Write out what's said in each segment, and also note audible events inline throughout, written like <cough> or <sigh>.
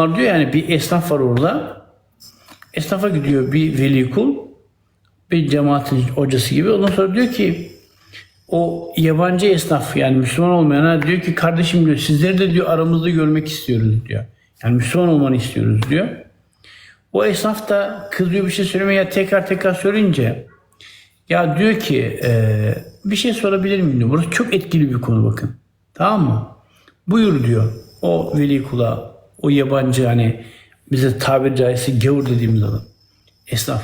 adamlar diyor yani bir esnaf var orada. Esnafa gidiyor bir veli kul. Bir cemaatin hocası gibi. Ondan sonra diyor ki o yabancı esnaf yani Müslüman olmayana diyor ki kardeşim diyor sizleri de diyor aramızda görmek istiyoruz diyor. Yani Müslüman olmanı istiyoruz diyor. O esnaf da kızıyor bir şey söylemeye tekrar tekrar söyleyince ya diyor ki "Ee, bir şey sorabilir miyim diyor. Burası çok etkili bir konu bakın. Tamam mı? Buyur diyor. O veli kula, o yabancı hani bize tabiri caizse gavur dediğimiz adam. Esnaf.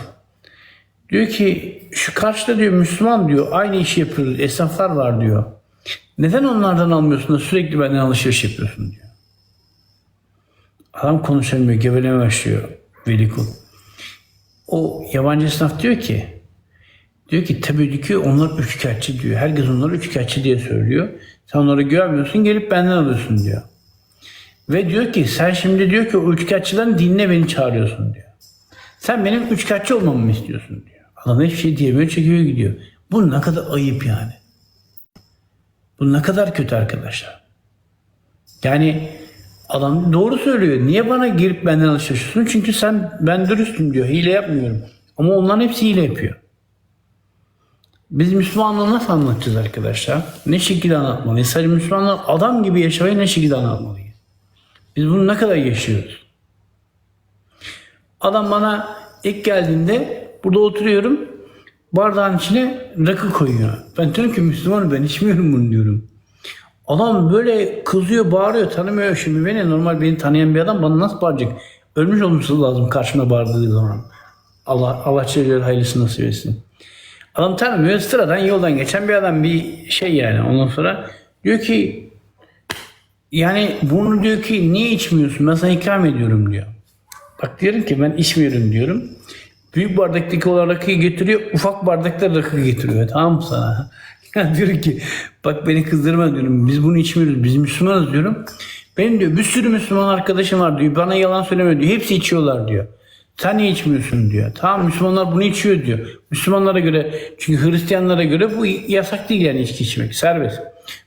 Diyor ki şu karşıda diyor Müslüman diyor aynı işi yapıyoruz. Esnaflar var diyor. Neden onlardan almıyorsun da sürekli benden alışveriş yapıyorsun diyor. Adam konuşamıyor, geveleme başlıyor veli kul. O yabancı esnaf diyor ki Diyor ki tabii ki onlar üçkağıtçı diyor. Herkes onları üçkağıtçı diye söylüyor. Sen onları görmüyorsun gelip benden alıyorsun diyor. Ve diyor ki sen şimdi diyor ki o üçkağıtçıların dinine beni çağırıyorsun diyor. Sen benim üçkağıtçı olmamı mı istiyorsun diyor. Adam hiçbir şey diyemiyor çekiyor gidiyor. Bu ne kadar ayıp yani. Bu ne kadar kötü arkadaşlar. Yani adam doğru söylüyor. Niye bana girip benden alışıyorsun? Çünkü sen ben dürüstüm diyor. Hile yapmıyorum. Ama onların hepsi hile yapıyor. Biz Müslümanlığı nasıl anlatacağız arkadaşlar? Ne şekilde anlatmalıyız? Sadece Müslümanlar adam gibi yaşamayı ne şekilde anlatmalıyız? Biz bunu ne kadar yaşıyoruz? Adam bana ilk geldiğinde burada oturuyorum. Bardağın içine rakı koyuyor. Ben diyorum ki Müslümanım ben içmiyorum bunu diyorum. Adam böyle kızıyor, bağırıyor, tanımıyor şimdi beni. Normal beni tanıyan bir adam bana nasıl bağıracak? Ölmüş olması lazım karşıma bağırdığı zaman. Allah Allah Celle hayırlısı nasip etsin. Adam tanımıyor. Sıradan yoldan geçen bir adam bir şey yani. Ondan sonra diyor ki yani bunu diyor ki niye içmiyorsun? Ben sana ikram ediyorum diyor. Bak diyorum ki ben içmiyorum diyorum. Büyük bardaktaki olan rakıyı getiriyor. Ufak bardakta rakı getiriyor. Tamam mı sana? <laughs> Ya diyor ki bak beni kızdırma diyorum. Biz bunu içmiyoruz. Biz Müslümanız diyorum. Benim diyor bir sürü Müslüman arkadaşım var diyor. Bana yalan söylemiyor diyor. Hepsi içiyorlar diyor. Sen niye içmiyorsun diyor. Tamam Müslümanlar bunu içiyor diyor. Müslümanlara göre çünkü Hristiyanlara göre bu yasak değil yani içki içmek. Serbest.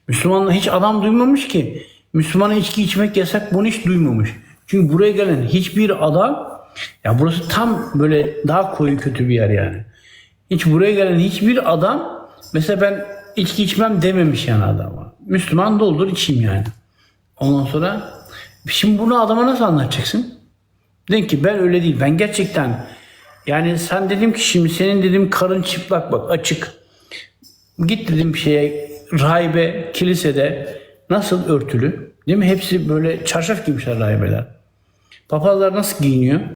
Müslümanlar hiç adam duymamış ki. Müslümana içki içmek yasak bunu hiç duymamış. Çünkü buraya gelen hiçbir adam ya burası tam böyle daha koyu kötü bir yer yani. Hiç buraya gelen hiçbir adam mesela ben içki içmem dememiş yani adama. Müslüman doldur içeyim yani. Ondan sonra şimdi bunu adama nasıl anlatacaksın? Dedim ki ben öyle değil. Ben gerçekten yani sen dedim ki şimdi senin dedim karın çıplak bak açık. Git dedim bir şeye rahibe kilisede nasıl örtülü? Değil mi? Hepsi böyle çarşaf giymişler rahibeler. Papazlar nasıl giyiniyor?